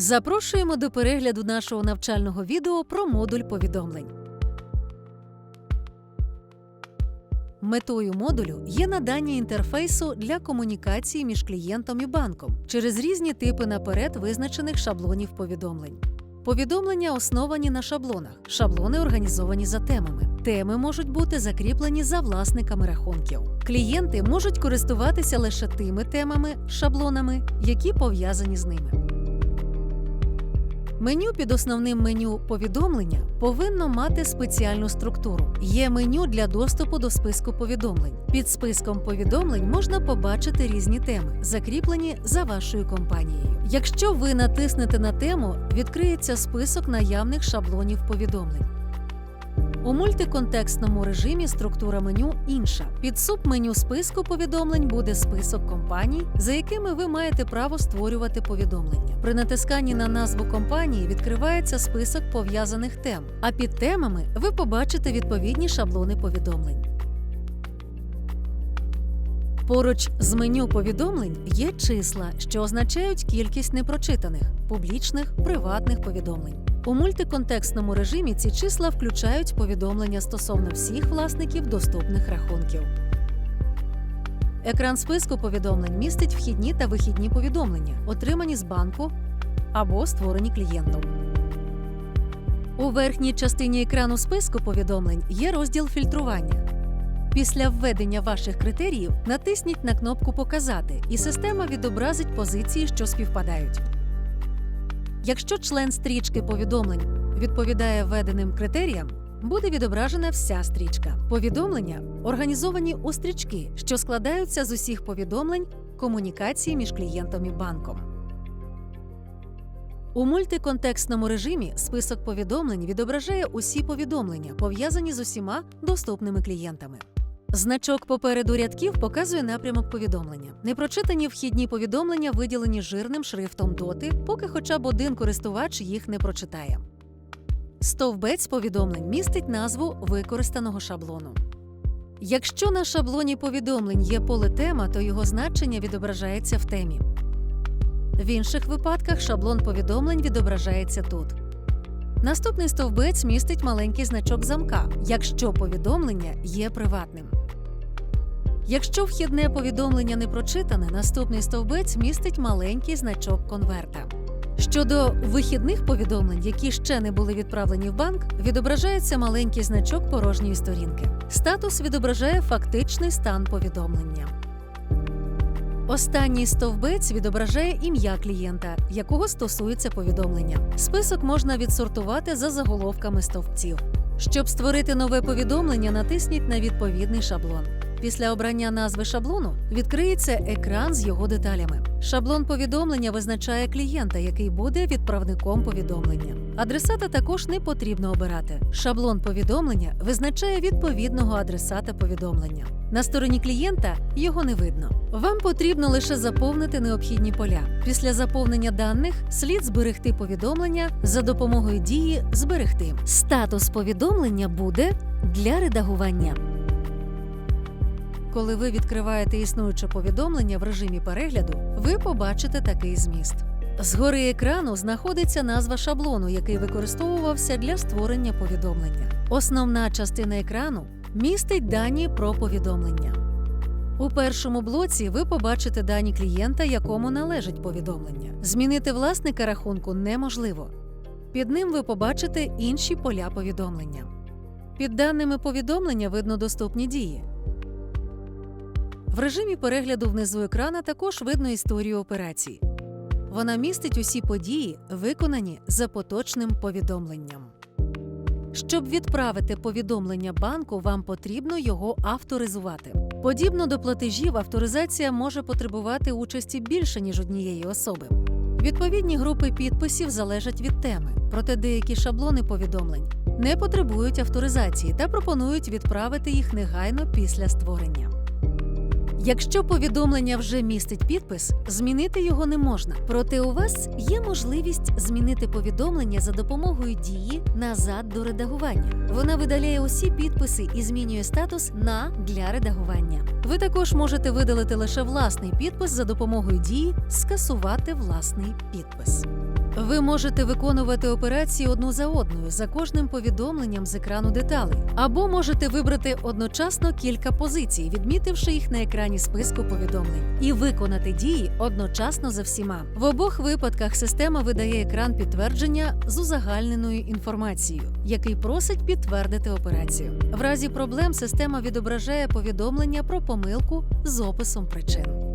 Запрошуємо до перегляду нашого навчального відео про модуль повідомлень. Метою модулю є надання інтерфейсу для комунікації між клієнтом і банком через різні типи наперед визначених шаблонів повідомлень. Повідомлення основані на шаблонах. Шаблони організовані за темами. Теми можуть бути закріплені за власниками рахунків. Клієнти можуть користуватися лише тими темами, шаблонами, які пов'язані з ними. Меню під основним меню повідомлення повинно мати спеціальну структуру. Є меню для доступу до списку повідомлень. Під списком повідомлень можна побачити різні теми, закріплені за вашою компанією. Якщо ви натиснете на тему, відкриється список наявних шаблонів повідомлень. У мультиконтекстному режимі структура меню інша. Під субменю списку повідомлень буде список компаній, за якими ви маєте право створювати повідомлення. При натисканні на назву компанії відкривається список пов'язаних тем, а під темами ви побачите відповідні шаблони повідомлень. Поруч з меню повідомлень є числа, що означають кількість непрочитаних, публічних, приватних повідомлень. У мультиконтекстному режимі ці числа включають повідомлення стосовно всіх власників доступних рахунків. Екран списку повідомлень містить вхідні та вихідні повідомлення, отримані з банку або створені клієнтом. У верхній частині екрану списку повідомлень є розділ фільтрування. Після введення ваших критеріїв натисніть на кнопку Показати, і система відобразить позиції, що співпадають. Якщо член стрічки повідомлень відповідає введеним критеріям, буде відображена вся стрічка. Повідомлення організовані у стрічки, що складаються з усіх повідомлень комунікації між клієнтом і банком. У мультиконтекстному режимі список повідомлень відображає усі повідомлення, пов'язані з усіма доступними клієнтами. Значок попереду рядків показує напрямок повідомлення. Непрочитані вхідні повідомлення виділені жирним шрифтом доти, поки хоча б один користувач їх не прочитає. Стовбець повідомлень містить назву використаного шаблону. Якщо на шаблоні повідомлень є поле тема, то його значення відображається в темі. В інших випадках шаблон повідомлень відображається тут. Наступний стовбець містить маленький значок замка, якщо повідомлення є приватним. Якщо вхідне повідомлення не прочитане, наступний стовбець містить маленький значок конверта. Щодо вихідних повідомлень, які ще не були відправлені в банк, відображається маленький значок порожньої сторінки. Статус відображає фактичний стан повідомлення. Останній стовбець відображає ім'я клієнта, якого стосується повідомлення. Список можна відсортувати за заголовками стовпців. Щоб створити нове повідомлення, натисніть на відповідний шаблон. Після обрання назви шаблону відкриється екран з його деталями. Шаблон повідомлення визначає клієнта, який буде відправником повідомлення. Адресата також не потрібно обирати. Шаблон повідомлення визначає відповідного адресата повідомлення. На стороні клієнта його не видно. Вам потрібно лише заповнити необхідні поля. Після заповнення даних слід зберегти повідомлення за допомогою дії Зберегти. Статус повідомлення буде для редагування. Коли ви відкриваєте існуюче повідомлення в режимі перегляду, ви побачите такий зміст. Згори екрану знаходиться назва шаблону, який використовувався для створення повідомлення. Основна частина екрану містить дані про повідомлення. У першому блоці ви побачите дані клієнта, якому належить повідомлення. Змінити власника рахунку неможливо. Під ним ви побачите інші поля повідомлення. Під даними повідомлення видно доступні дії. В режимі перегляду внизу екрана також видно історію операцій. Вона містить усі події, виконані за поточним повідомленням. Щоб відправити повідомлення банку, вам потрібно його авторизувати. Подібно до платежів, авторизація може потребувати участі більше ніж однієї особи. Відповідні групи підписів залежать від теми, проте деякі шаблони повідомлень не потребують авторизації та пропонують відправити їх негайно після створення. Якщо повідомлення вже містить підпис, змінити його не можна. Проте у вас є можливість змінити повідомлення за допомогою дії назад до редагування. Вона видаляє усі підписи і змінює статус на для редагування. Ви також можете видалити лише власний підпис за допомогою дії скасувати власний підпис. Ви можете виконувати операції одну за одною за кожним повідомленням з екрану деталей, або можете вибрати одночасно кілька позицій, відмітивши їх на екрані списку повідомлень, і виконати дії одночасно за всіма. В обох випадках система видає екран підтвердження з узагальненою інформацією, який просить підтвердити операцію. В разі проблем система відображає повідомлення про помилку з описом причин.